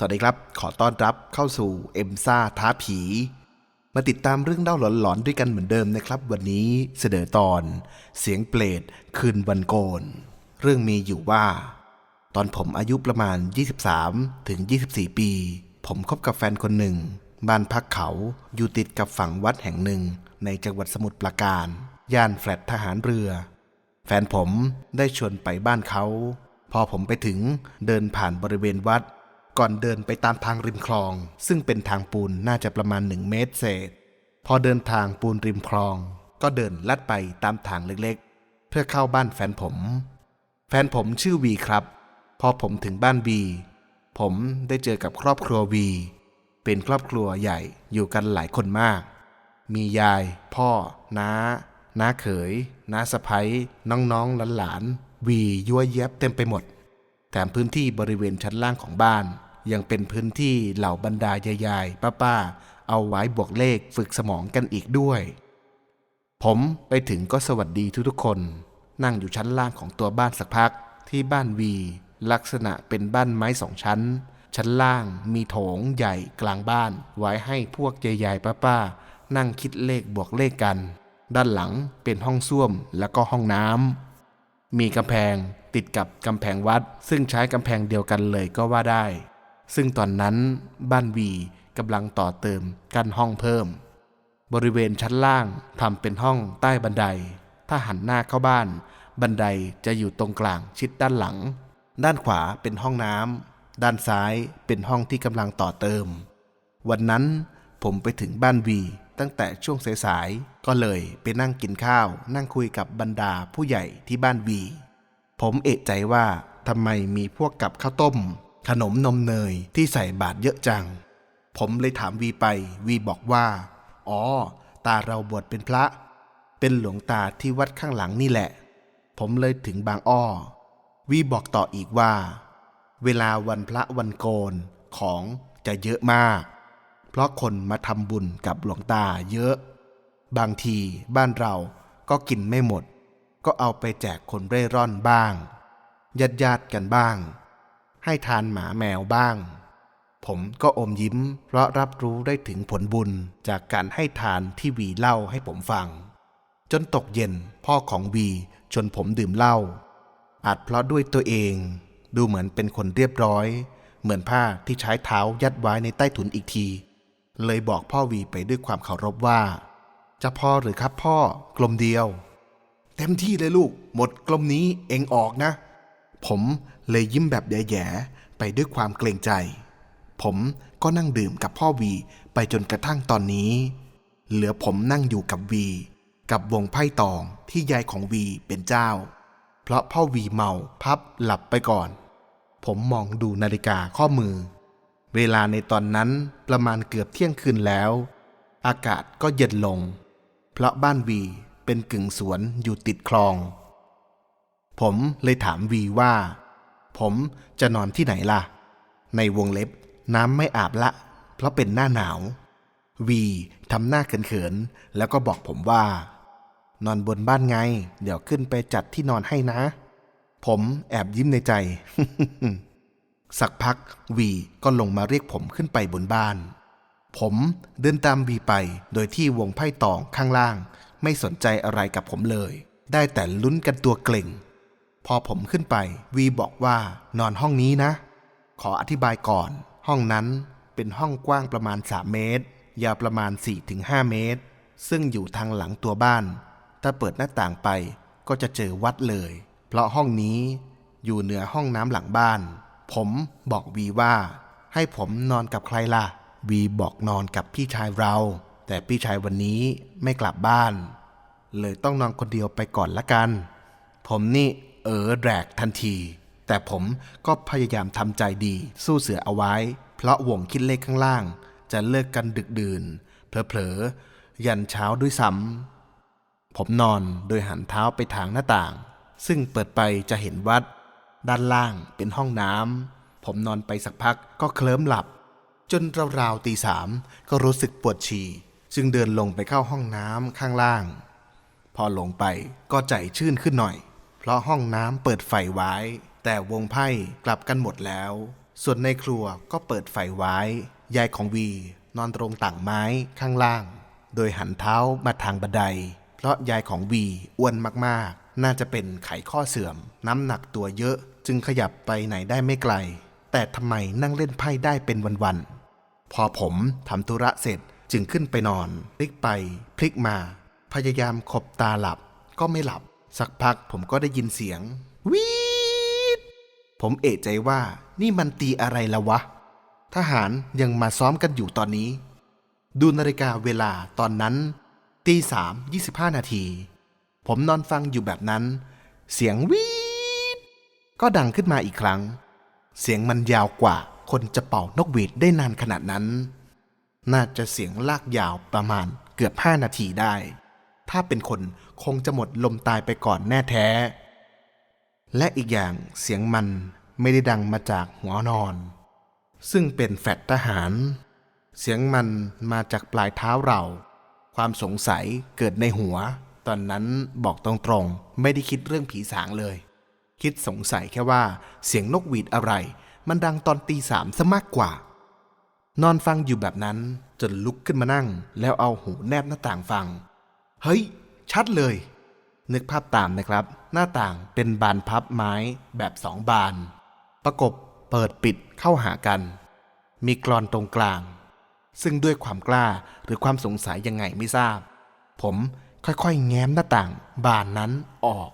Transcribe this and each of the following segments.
สวัสดีครับ ขอต้อนรับเข้าสู่เอ็มซ่าท้าผี มาติดตามเรื่องเล่าหลอนๆด้วยกันเหมือนเดิมนะครับ วันนี้เสนอตอน เสียงเปรตคืนวันโกน เรื่องมีอยู่ว่า ตอนผมอายุประมาณ 23 ถึง 24 ปี ผมคบกับแฟนคนหนึ่ง บ้านพักเขาอยู่ติดกับฝั่งวัดแห่งหนึ่ง ในจังหวัดสมุทรปราการ ย่านแฟลตทหารเรือ แฟนผมได้ชวนไปบ้านเขา พอผมไปถึงเดินผ่านบริเวณวัด ก่อนเดินไปตามทางริมคลอง ซึ่งเป็นทางปูนน่าจะประมาณหนึ่งเมตรเศษ พอเดินทางปูนริมคลอง ก็เดินลัดไปตามทางเล็กๆ เพื่อเข้าบ้านแฟนผม แฟนผมชื่อวีครับ พอผมถึงบ้านวีผมได้เจอกับครอบครัววี เป็นครอบครัวใหญ่อยู่กันหลายคนมาก มียาย พ่อ น้า น้าเขย น้าสะพ้ยน้องๆหลานๆวียั่วแยบเต็มไปหมดแถมพื้นที่บริเวณชั้นล่างของบ้าน ยังเป็นพื้นที่เหล่าบรรดายายๆป้าๆเอาไว้บวกเลขฝึกสมองกันอีกด้วย ผมไปถึงก็สวัสดีทุกๆคน นั่งอยู่ชั้นล่างของตัวบ้านสักพักที่บ้านวี ลักษณะเป็นบ้านไม้สองชั้น ชั้นล่างมีโถงใหญ่กลางบ้าน ไว้ให้พวกยายๆป้าๆนั่งคิดเลขบวกเลขกัน ด้านหลังเป็นห้องส้วมแล้วก็ห้องน้ำมีกำแพงติดกับกำแพงวัด ซึ่งใช้กำแพงเดียวกันเลยก็ว่าได้ ซึ่งตอนนั้นบ้านวีกำลังต่อเติมกันห้องเพิ่ม บริเวณชั้นล่างทำเป็นห้องใต้บันได ถ้าหันหน้าเข้าบ้าน บันไดจะอยู่ตรงกลางชิดด้านหลัง ด้านขวาเป็นห้องน้ำด้านซ้ายเป็นห้องที่กำลังต่อเติม วันนั้นผมไปถึงบ้านวีตั้งแต่ช่วงสายๆก็เลยไปนั่งกินข้าว นั่งคุยกับบรรดาผู้ใหญ่ที่บ้านวี ผมเอะใจว่าทำไมมีพวกกับข้าวต้ม ขนมนมเนยที่ใส่บาตรเยอะจัง ผมเลยถามวีไป วีบอกว่า อ๋อ ตาเราบวชเป็นพระ เป็นหลวงตาที่วัดข้างหลังนี่แหละ ผมเลยถึงบางอ้อ วีบอกต่ออีกว่า เวลาวันพระวันโกนของจะเยอะมาก เพราะคนมาทำบุญกับหลวงตาเยอะ บางทีบ้านเราก็กินไม่หมด ก็เอาไปแจกคนเร่ร่อนบ้างญาติญาติกันบ้าง ให้ทานหมาแมวบ้าง ผมก็อมยิ้ม เพราะรับรู้ได้ถึงผลบุญจากการให้ทานที่วีเล่าให้ผมฟัง จนตกเย็นพ่อของวีชวนผมดื่มเหล้าอาจเพราะด้วยตัวเอง ดูเหมือนเป็นคนเรียบร้อย เหมือนผ้าที่ใช้เท้ายัดไว้ในใต้ถุนอีกที เลยบอกพ่อวีไปด้วยความเคารพว่า จะพอหรือครับพ่อ กลมเดียว เต็มที่เลยลูก หมดกลมนี้เองออกนะ ผมเลยยิ้มแบบแย่ๆไปด้วยความเกรงใจ ผมก็นั่งดื่มกับพ่อวีไปจนกระทั่งตอนนี้ เหลือผมนั่งอยู่กับวี กับวงไพ่ตองที่ยายของวีเป็นเจ้า เพราะพ่อวีเมาพับหลับไปก่อน ผมมองดูนาฬิกาข้อมือ เวลาในตอนนั้นประมาณเกือบเที่ยงคืนแล้ว อากาศก็เย็นลง เพราะบ้านวีเป็นกึ่งสวนอยู่ติดคลอง ผมเลยถามวีว่า ผมจะนอนที่ไหนล่ะ ในวงเล็บน้ำไม่อาบละ เพราะเป็นหน้าหนาว วีทำหน้าเขินๆ แล้วก็บอกผมว่า นอนบนบ้านไง เดี๋ยวขึ้นไปจัดที่นอนให้นะ ผมแอบยิ้มในใจ สักพักวีก็ลงมาเรียกผมขึ้นไปบนบ้าน ผมเดินตามวีไปโดยที่วงไพ่ตองข้างล่าง ไม่สนใจอะไรกับผมเลย ได้แต่ลุ้นกันตัวเกร็ง พอผมขึ้นไปวีบอกว่านอนห้องนี้นะ ขออธิบายก่อน ห้องนั้นเป็นห้องกว้างประมาณ 3 เมตร ยาวประมาณ 4-5 เมตร ซึ่งอยู่ทางหลังตัวบ้าน ถ้าเปิดหน้าต่างไปก็จะเจอวัดเลย เพราะห้องนี้อยู่เหนือห้องน้ำหลังบ้าน ผมบอกวีว่า ให้ผมนอนกับใครล่ะ วีบอกนอนกับพี่ชายเรา แต่พี่ชายวันนี้ไม่กลับบ้าน เลยต้องนอนคนเดียวไปก่อนละกัน ผมนี่ เออแรกทันที แต่ผมก็พยายามทำใจดีสู้เสือเอาไว้ เพราะวงคิดเลขข้างล่าง จะเลิกกันดึกดื่น เผลอๆ ยันเช้าด้วยซ้ำผมนอนโดยหันเท้าไปทางหน้าต่าง ซึ่งเปิดไปจะเห็นวัด ด้านล่างเป็นห้องน้ำผมนอนไปสักพักก็เคลิ้มหลับ จนราวๆตีสามก็รู้สึกปวดฉี่จึงเดินลงไปเข้าห้องน้ำข้างล่าง พอลงไปก็ใจชื่นขึ้นหน่อย เพราะห้องน้ำเปิดไฟไว้ แต่วงไพ่กลับกันหมดแล้ว ส่วนในครัวก็เปิดไฟไว้ ยายของวี นอนตรงต่างไม้ข้างล่าง โดยหันเท้ามาทางบันได เพราะยายของวีอ้วนมากๆ น่าจะเป็นไขข้อเสื่อม น้ำหนักตัวเยอะจึงขยับไปไหนได้ไม่ไกล แต่ทำไมนั่งเล่นไพ่ได้เป็นวันๆ พอผมทำธุระเสร็จจึงขึ้นไปนอน พลิกไป พลิกมา พยายามขบตาหลับก็ไม่หลับ สักพักผมก็ได้ยินเสียงวีดผมเอะใจว่านี่มันตีอะไรละวะ ทหารยังมาซ้อมกันอยู่ตอนนี้ ดูนาฬิกาเวลาตอนนั้นตีสามยี่สิบห้านาที ผมนอนฟังอยู่แบบนั้น เสียงวีดก็ดังขึ้นมาอีกครั้ง เสียงมันยาวกว่าคนจะเป่านกหวีดได้นานขนาดนั้น น่าจะเสียงลากยาวประมาณเกือบห้านาทีได้ ถ้าเป็นคนคงจะหมดลมตายไปก่อนแน่แท้ และอีกอย่างเสียงมันไม่ได้ดังมาจากหัวนอน ซึ่งเป็นแฟดทหาร เสียงมันมาจากปลายเท้าเรา ความสงสัยเกิดในหัว ตอนนั้นบอกตรงๆ ไม่ได้คิดเรื่องผีสางเลย คิดสงสัยแค่ว่าเสียงนกหวีดอะไร มันดังตอนตีสามซะมากกว่า นอนฟังอยู่แบบนั้นจนลุกขึ้นมานั่ง แล้วเอาหูแนบหน้าต่างฟัง เฮ้ย ชัดเลย นึกภาพตามนะครับ หน้าต่างเป็นบานพับไม้แบบสองบาน ประกบเปิดปิดเข้าหากัน มีกรอนตรงกลาง ซึ่งด้วยความกล้าหรือความสงสัยยังไงไม่ทราบ ผมค่อยๆ แง้มหน้าต่างบานนั้นออก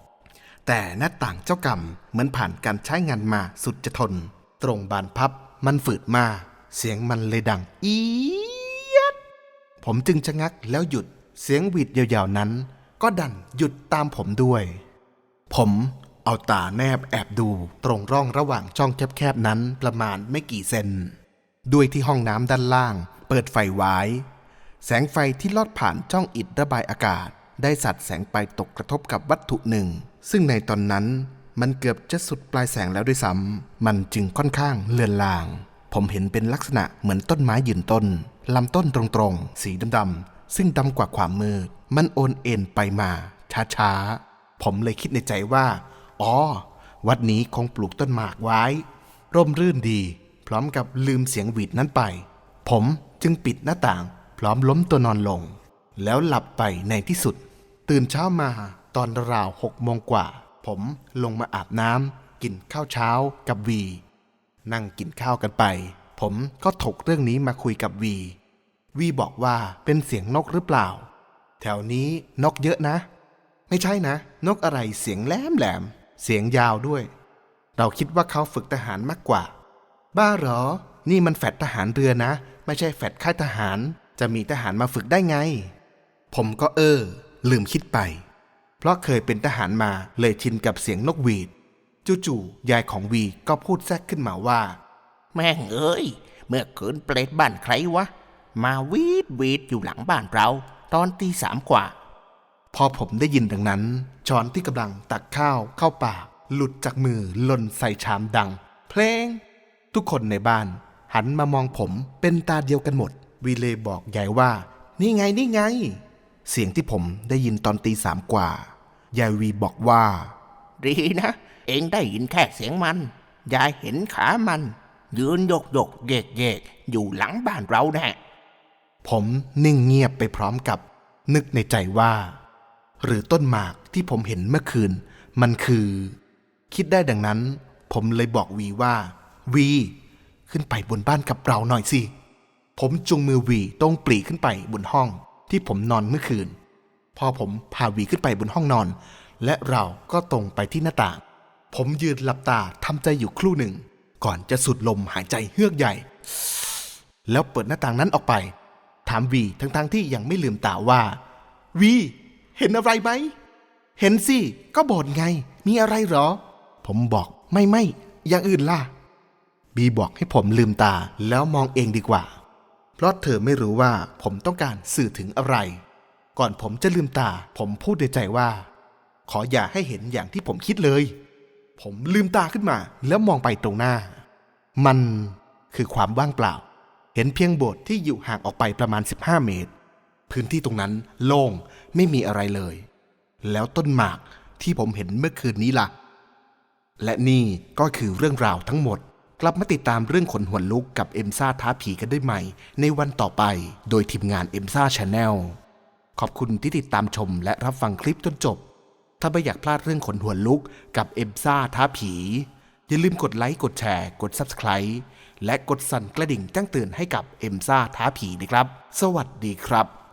แต่หน้าต่างเจ้ากรรมเหมือนผ่านการใช้งานมาสุดจะทน ตรงบานพับมันฝืดมา เสียงมันเลยดังอียดผมจึงชะงักแล้วหยุด เสียงหวีดยาวๆนั้น ก็ดันหยุดตามผมด้วย ผมเอาตาแนบแอบดูตรงร่องระหว่างช่องแคบๆนั้นประมาณไม่กี่เซน ด้วยที่ห้องน้ำด้านล่าง เปิดไฟไว้ แสงไฟที่ลอดผ่านช่องอิฐระบายอากาศ ได้สัดแสงไปตกกระทบกับวัตถุหนึ่ง ซึ่งในตอนนั้นมันเกือบจะสุดปลายแสงแล้วด้วยซ้ำ มันจึงค่อนข้างเลือนลาง ผมเห็นเป็นลักษณะเหมือนต้นไม้ยืนต้น ลำต้นตรงๆ สีดำๆ ซึ่งดำกว่าความมืด มันโอนเอ็นไปมา ช้าๆ ผมเลยคิดในใจว่า อ๋อ วัดนี้คงปลูกต้นหมากไว้ ร่มรื่นดี พร้อมกับลืมเสียงหวีดนั้นไป ผมจึงปิดหน้าต่าง พร้อมล้มตัวนอนลง แล้วหลับไปในที่สุด ตื่นเช้ามาตอนราวหกโมงกว่า ผมลงมาอาบน้ำกินข้าวเช้ากับวี นั่งกินข้าวกันไป ผมก็ถกเรื่องนี้มาคุยกับวี วีบอกว่าเป็นเสียงนกหรือเปล่า แถวนี้นกเยอะนะ ไม่ใช่นะ นกอะไรเสียงแหลมแหลม เสียงยาวด้วย เราคิดว่าเขาฝึกทหารมากกว่า บ้าหรอ นี่มันแฟดทหารเรือนะ ไม่ใช่แฟดค่ายทหาร จะมีทหารมาฝึกได้ไง ผมก็เออ ลืมคิดไป เพราะเคยเป็นทหารมาเลยชินกับเสียงนกหวีด จู่ๆยายของวีก็พูดแทรกขึ้นมาว่า แม่งเอ้ย เมื่อคืนเปรตบ้านใครวะ มาวีดวีดอยู่หลังบ้านเรา ตอนตีสามกว่า พอผมได้ยินดังนั้น ช้อนที่กำลังตักข้าวเข้าปาก หลุดจากมือหล่นใส่ชามดัง เพลง ทุกคนในบ้าน หันมามองผมเป็นตาเดียวกันหมด วีเลบอกยายว่า นี่ไงนี่ไง เสียงที่ผมได้ยินตอนตีสามกว่ายายวีบอกว่า ดีนะ เองได้ยินแค่เสียงมันยายเห็นขามัน ยืนโยกโยกเยกเยกอยู่หลังบ้านเราแน่ ผมนิ่งเงียบไปพร้อมกับ นึกในใจว่า หรือต้นหมากที่ผมเห็นเมื่อคืน มันคือ คิดได้ดังนั้น ผมเลยบอกวีว่า วี ขึ้นไปบนบ้านกับเราหน่อยสิ ผมจุงมือวีต้องปรีขึ้นไปบนห้องที่ผมนอนเมื่อคืน พอผมพาวีขึ้นไปบนห้องนอน และเราก็ตรงไปที่หน้าต่าง ผมยืนหลับตาทำใจอยู่ครู่หนึ่ง ก่อนจะสุดลมหายใจเฮือกใหญ่ แล้วเปิดหน้าต่างนั้นออกไป ถามวีทั้งๆที่ยังไม่ลืมตาว่า วีเห็นอะไรไหม เห็นสิ ก็บ่นไง มีอะไรหรอ ผมบอกไม่ไม่อย่างอื่นล่ะ บีบอกให้ผมลืมตาแล้วมองเองดีกว่า เพราะเธอไม่รู้ว่าผมต้องการสื่อถึงอะไร ก่อนผมจะลืมตา ผมพูดในใจว่า ขออย่าให้เห็นอย่างที่ผมคิดเลย ผมลืมตาขึ้นมาแล้วมองไปตรงหน้า มันคือความว่างเปล่า เห็นเพียงโบสถ์ที่อยู่ห่างออกไปประมาณ 15 เมตร พื้นที่ตรงนั้นโล่งไม่มีอะไรเลย แล้วต้นหมากที่ผมเห็นเมื่อคืนนี้ล่ะ และนี่ก็คือเรื่องราวทั้งหมด กลับมาติดตามเรื่องขนหัวลุกกับเอ็มซ่าท้าผีกันได้ใหม่ ในวันต่อไปโดยทีมงานเอ็มซ่าชาแนลขอบคุณที่ติดตามชมและรับฟังคลิปจนจบ ถ้าไม่อยากพลาดเรื่องขนหัวลุกกับเอ็มซ่าท้าผี อย่าลืมกดไลค์กดแชร์ กด Subscribe และกดสั่นกระดิ่งแจ้งเตือนให้กับเอ็มซ่าท้าผีนะครับ สวัสดีครับ